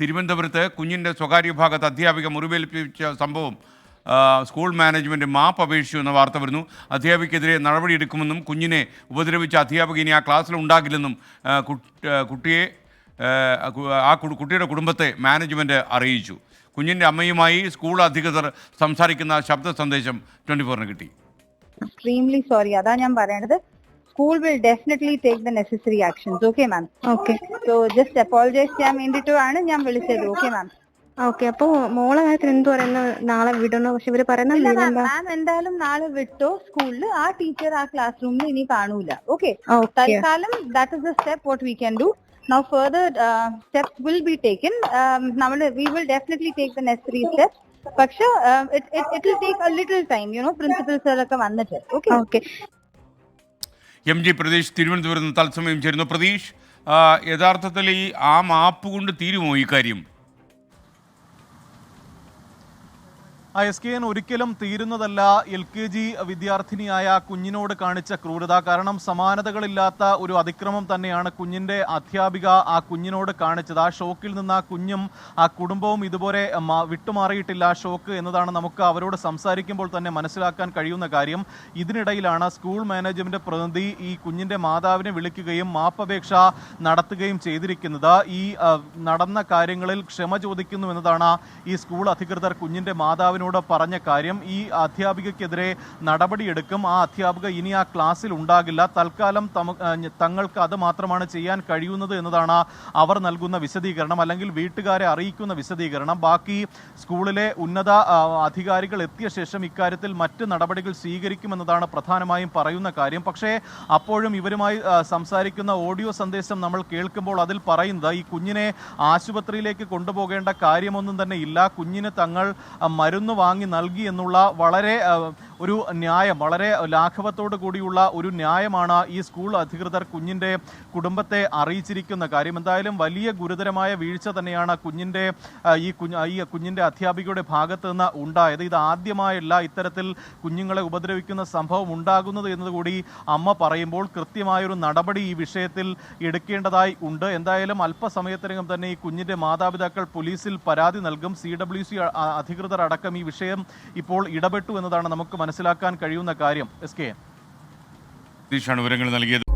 തിരുവനന്തപുരത്ത് കുഞ്ഞിന്റെ സ്വകാര്യ വിഭാഗത്ത് അധ്യാപിക മുറിവേൽപ്പിച്ച സംഭവം സ്കൂൾ മാനേജ്മെന്റ് മാപ്പ് അപേക്ഷിച്ചു എന്ന വാർത്ത വരുന്നു. അധ്യാപികക്കെതിരെ നടപടിയെടുക്കുമെന്നും കുഞ്ഞിനെ ഉപദ്രവിച്ച അധ്യാപിക ഇനി ആ ക്ലാസ്സിൽ ഉണ്ടാകില്ലെന്നും കുട്ടിയെ ആ, കുട്ടിയുടെ കുടുംബത്തെ മാനേജ്മെന്റ് അറിയിച്ചു. കുഞ്ഞിന്റെ അമ്മയുമായി സ്കൂൾ അധികൃതർ സംസാരിക്കുന്ന ശബ്ദ സന്ദേശം ട്വന്റി ഫോറിന് കിട്ടി. എക്സ്ട്രീംലി സോറി അതാ ഞാൻ പറയണത്. School will definitely take the necessary actions okay ma'am okay so just apologise ചെയ്യാൻ വേണ്ടിയിട്ടാണ് ഞാൻ വിളിച്ചത്. ഓക്കെ മാം ഓക്കെ അപ്പൊ മോളെ കാര്യത്തിൽ എന്ത് പറയുന്നു? നാളെ വിടണോ? പക്ഷെ ഇവർ പറയുന്ന മാം എന്താ മാം എന്തായാലും നാളെ വിട്ടോ സ്കൂളിൽ ആ ടീച്ചർ ആ ക്ലാസ് റൂമിൽ ഇനി കാണൂല. ഓക്കെ തൽക്കാലം that is the step what we can do now further steps will be taken നമ്മൾ we will definitely take the necessary steps പക്ഷെ it will take a little time you know principals ഒക്കെ വന്നിട്ട്. Okay okay M G Pratheesh തിരുവനന്തപുരത്ത് തത്സമയം ചേരുന്നു. പ്രതീഷ് യഥാർത്ഥത്തിൽ ഈ ആ മാപ്പ് കൊണ്ട് തീരുമോ ഈ കാര്യം? എസ് കെ എൻ ഒരിക്കലും തീരുന്നതല്ല. എൽ കെ ജി വിദ്യാർത്ഥിനിയായ കുഞ്ഞിനോട് കാണിച്ച ക്രൂരത. കാരണം സമാനതകളില്ലാത്ത ഒരു അതിക്രമം തന്നെയാണ് കുഞ്ഞിന്റെ അധ്യാപിക ആ കുഞ്ഞിനോട് കാണിച്ചത്. ആ ഷോക്കിൽ നിന്ന് ആ കുഞ്ഞും ആ കുടുംബവും ഇതുപോലെ വിട്ടുമാറിയിട്ടില്ല. ഷോക്ക് എന്നതാണ് നമുക്ക് അവരോട് സംസാരിക്കുമ്പോൾ തന്നെ മനസ്സിലാക്കാൻ കഴിയുന്ന കാര്യം. ഇതിനിടയിലാണ് സ്കൂൾ മാനേജ്മെന്റ് പ്രതിനിധി ഈ കുഞ്ഞിന്റെ മാതാവിനെ വിളിക്കുകയും മാപ്പപേക്ഷ നടത്തുകയും ചെയ്തിരിക്കുന്നത്. ഈ നടന്ന കാര്യങ്ങളിൽ ക്ഷമ ചോദിക്കുന്നു എന്നതാണ് ഈ സ്കൂൾ അധികൃതർ കുഞ്ഞിന്റെ കുഞ്ഞിന്റെ മാതാവിനോട് പറഞ്ഞ കാര്യം ഈ അധ്യാപികയ്ക്കെതിരെ നടപടിയെടുക്കും. ആ അധ്യാപിക ഇനി ആ ക്ലാസ്സിൽ ഉണ്ടാകില്ല. തൽക്കാലം തങ്ങൾക്ക് അത് മാത്രമാണ് ചെയ്യാൻ കഴിയുന്നത് എന്നതാണ് അവർ നൽകുന്ന വിശദീകരണം അല്ലെങ്കിൽ വീട്ടുകാരെ അറിയിക്കുന്ന വിശദീകരണം. ബാക്കി സ്കൂളിലെ ഉന്നത അധികാരികൾ എത്തിയ ശേഷം ഇക്കാര്യത്തിൽ മറ്റ് നടപടികൾ സ്വീകരിക്കുമെന്നതാണ് പ്രധാനമായും പറയുന്ന കാര്യം. പക്ഷേ അപ്പോഴും ഇവരുമായി സംസാരിക്കുന്ന ഓഡിയോ സന്ദേശം നമ്മൾ കേൾക്കുമ്പോൾ അതിൽ പറയുന്നത് ഈ കുഞ്ഞിനെ ആശുപത്രിയിലേക്ക് കൊണ്ടുപോകേണ്ട കാര്യമൊന്നും തന്നെ ഇല്ല. കുഞ്ഞിന് തങ്ങൾ മരുന്ന് വാങ്ങി നൽകി എന്നുള്ള വളരെ ഒരു ന്യായം വളരെ ലാഘവത്തോടു കൂടിയുള്ള ഒരു ന്യായമാണ് ഈ സ്കൂൾ അധികൃതർ കുഞ്ഞിന്റെ കുടുംബത്തെ അറിയിച്ചിരിക്കുന്ന കാര്യം. എന്തായാലും വലിയ ഗുരുതരമായ വീഴ്ച തന്നെയാണ് കുഞ്ഞിന്റെ ഈ കുഞ്ഞ് ഈ കുഞ്ഞിന്റെ അധ്യാപികയുടെ ഭാഗത്ത് നിന്ന് ഉണ്ടായത്. ഇത് ആദ്യമായല്ല ഇത്തരത്തിൽ കുഞ്ഞുങ്ങളെ ഉപദ്രവിക്കുന്ന സംഭവം ഉണ്ടാകുന്നത് എന്നതുകൂടി അമ്മ പറയുമ്പോൾ കൃത്യമായൊരു നടപടി ഈ വിഷയത്തിൽ എടുക്കേണ്ടതായി ഉണ്ട്. എന്തായാലും അല്പസമയത്തിനകം തന്നെ ഈ കുഞ്ഞിന്റെ മാതാപിതാക്കൾ പോലീസിൽ പരാതി നൽകും. സി ഡബ്ല്യു സി അധികൃതർ അടക്കം ഈ വിഷയം ഇപ്പോൾ ഇടപെട്ടു എന്നതാണ് നമുക്ക് മനസ്സിലാക്കാൻ കഴിയുന്ന കാര്യം എസ് കെ പ്രതീഷാണ് വിവരങ്ങൾ നൽകിയത്.